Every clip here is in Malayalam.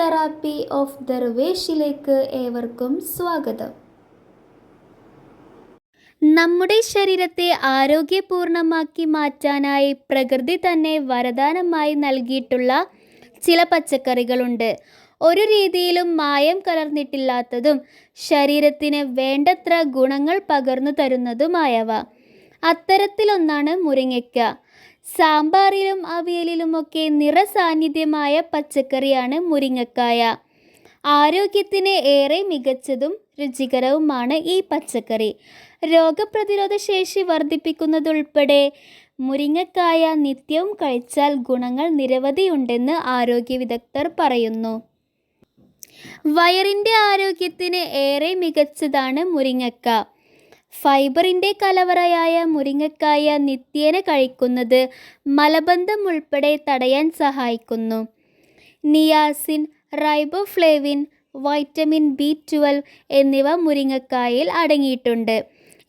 തെറാപ്പി ഓഫ് ദർവേഷിലേക്ക് ഏവർക്കും സ്വാഗതം. നമ്മുടെ ശരീരത്തെ ആരോഗ്യപൂർണമാക്കി മാറ്റാനായി പ്രകൃതി തന്നെ വരദാനമായി നൽകിയിട്ടുള്ള ചില പച്ചക്കറികളുണ്ട്. ഒരു രീതിയിലും മായം കലർന്നിട്ടില്ലാത്തതും ശരീരത്തിന് വേണ്ടത്ര ഗുണങ്ങൾ പകർന്നു തരുന്നതുമായവ. അത്തരത്തിലൊന്നാണ് മുരിങ്ങയ്ക്ക. സാമ്പാറിലും അവിയലിലും ഒക്കെ നിറസാന്നിധ്യമായ പച്ചക്കറിയാണ് മുരിങ്ങക്കായ. ആരോഗ്യത്തിന് ഏറെ മികച്ചതും രുചികരവുമാണ് ഈ പച്ചക്കറി. രോഗപ്രതിരോധ ശേഷി വർദ്ധിപ്പിക്കുന്നതുൾപ്പെടെ മുരിങ്ങക്കായ നിത്യവും കഴിച്ചാൽ ഗുണങ്ങൾ നിരവധിയുണ്ടെന്ന് ആരോഗ്യ വിദഗ്ധർ പറയുന്നു. വയറിന്റെ ആരോഗ്യത്തിന് ഏറെ മികച്ചതാണ് മുരിങ്ങക്ക. ഫൈബറിന്റെ കലവറയായ മുരിങ്ങക്കായ നിത്യേന കഴിക്കുന്നത് മലബന്ധം ഉൾപ്പെടെ തടയാൻ സഹായിക്കുന്നു. Niacin riboflavin vitamin B twelve എന്നിവ മുരിങ്ങക്കായയിൽ അടങ്ങിയിട്ടുണ്ട്.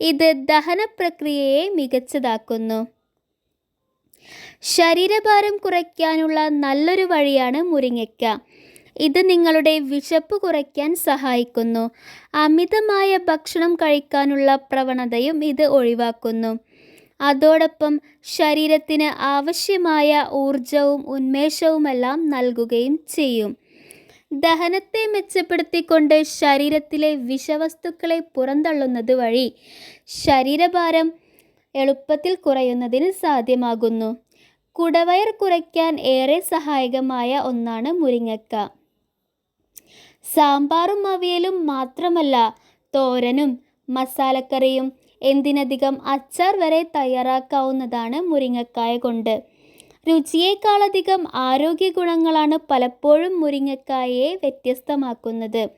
ഇത് ദഹന പ്രക്രിയയെ മികച്ചതാക്കുന്നു. ശരീരഭാരം കുറയ്ക്കാനുള്ള നല്ലൊരു വഴിയാണ് മുരിങ്ങയ്ക്ക ഇത് നിങ്ങളുടെ വിശപ്പ് കുറയ്ക്കാൻ സഹായിക്കുന്നു. അമിതമായ ഭക്ഷണം കഴിക്കാനുള്ള പ്രവണതയും ഇത് ഒഴിവാക്കുന്നു. അതോടൊപ്പം ശരീരത്തിന് ആവശ്യമായ ഊർജവും ഉന്മേഷവുമെല്ലാം നൽകുകയും ചെയ്യും. ദഹനത്തെ മെച്ചപ്പെടുത്തിക്കൊണ്ട് ശരീരത്തിലെ വിഷവസ്തുക്കളെ പുറന്തള്ളുന്നത് വഴി ശരീരഭാരം എളുപ്പത്തിൽ കുറയുന്നതിന് സാധ്യമാകുന്നു. കുടവയർ കുറയ്ക്കാൻ ഏറെ സഹായകമായ ഒന്നാണ് മുരിങ്ങക്ക. സാമ്പാറും അവിയലും മാത്രമല്ല തോരനും മസാലക്കറിയും എന്തിനധികം അച്ചാർ വരെ തയ്യാറാക്കാവുന്നതാണ് മുരിങ്ങക്കായ കൊണ്ട്. രുചിയേക്കാളധികം ആരോഗ്യ ഗുണങ്ങളാണ് പലപ്പോഴും മുരിങ്ങക്കായയെ വ്യത്യസ്തമാക്കുന്നത്.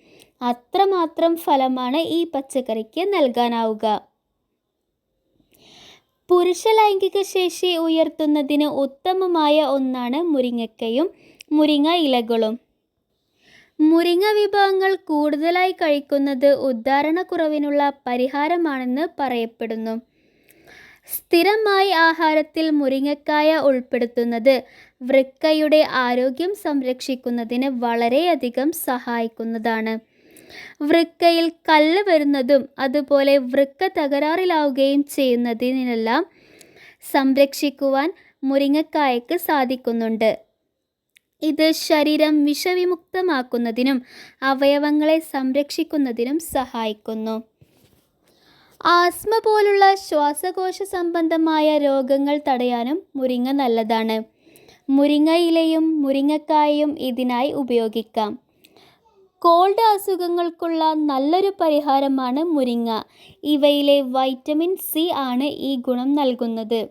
അത്രമാത്രം ഫലമാണ് ഈ പച്ചക്കറിക്ക് നൽകാനാവുക. പുരുഷ ലൈംഗിക ശേഷി ഉയർത്തുന്നതിന് ഉത്തമമായ ഒന്നാണ് മുരിങ്ങക്കയും മുരിങ്ങ ഇലകളും. മുരിങ്ങ വിഭവങ്ങൾ കൂടുതലായി കഴിക്കുന്നത് ഉദ്ധാരണക്കുറവിനുള്ള പരിഹാരമാണെന്ന് പറയപ്പെടുന്നു. സ്ഥിരമായി ആഹാരത്തിൽ മുരിങ്ങക്കായ ഉൾപ്പെടുത്തുന്നത് വൃക്കയുടെ ആരോഗ്യം സംരക്ഷിക്കുന്നതിന് വളരെയധികം സഹായിക്കുന്നതാണ്. വൃക്കയിൽ കല്ല് വരുന്നതും അതുപോലെ വൃക്ക തകരാറിലാവുകയും ചെയ്യുന്നതിനെല്ലാം സംരക്ഷിക്കുവാൻ മുരിങ്ങക്കായക്ക് സാധിക്കുന്നുണ്ട്. ഇത് ശരീരം വിഷവിമുക്തമാക്കുന്നതിനും അവയവങ്ങളെ സംരക്ഷിക്കുന്നതിനും സഹായിക്കുന്നു. ആസ്മ പോലുള്ള ശ്വാസകോശ സംബന്ധമായ രോഗങ്ങൾ തടയാനും മുരിങ്ങ നല്ലതാണ്. മുരിങ്ങ ഇലയും മുരിങ്ങക്കായയും ഇതിനായി ഉപയോഗിക്കാം. കോൾഡ് അസുഖങ്ങൾക്കുള്ള നല്ലൊരു പരിഹാരമാണ് മുരിങ്ങ. ഇവയിലെ വൈറ്റമിൻ സി ആണ് ഈ ഗുണം നൽകുന്നത്.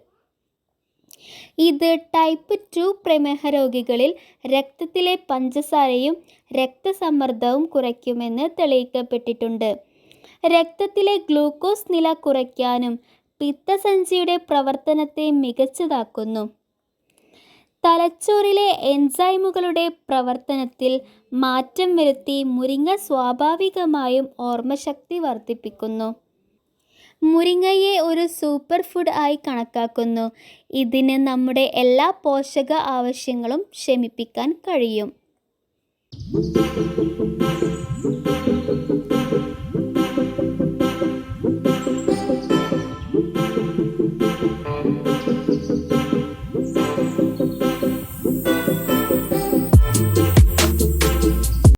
ഇത് ടൈപ്പ് ടു പ്രമേഹ രോഗികളിൽ രക്തത്തിലെ പഞ്ചസാരയും രക്തസമ്മർദ്ദവും കുറയ്ക്കുമെന്ന് തെളിയിക്കപ്പെട്ടിട്ടുണ്ട്. രക്തത്തിലെ ഗ്ലൂക്കോസ് നില കുറയ്ക്കാനും പിത്തസഞ്ചിയുടെ പ്രവർത്തനത്തെ മികച്ചതാക്കുന്നു. തലച്ചോറിലെ എൻസൈമുകളുടെ പ്രവർത്തനത്തിൽ മാറ്റം വരുത്തി മുരിങ്ങ സ്വാഭാവികമായും ഓർമ്മശക്തി വർദ്ധിപ്പിക്കുന്നു. മുരിങ്ങയെ ഒരു സൂപ്പർ ഫുഡ് ആയി കണക്കാക്കുന്നു. ഇതിന് നമ്മുടെ എല്ലാ പോഷക ആവശ്യങ്ങളും ശമിപ്പിക്കാൻ കഴിയും.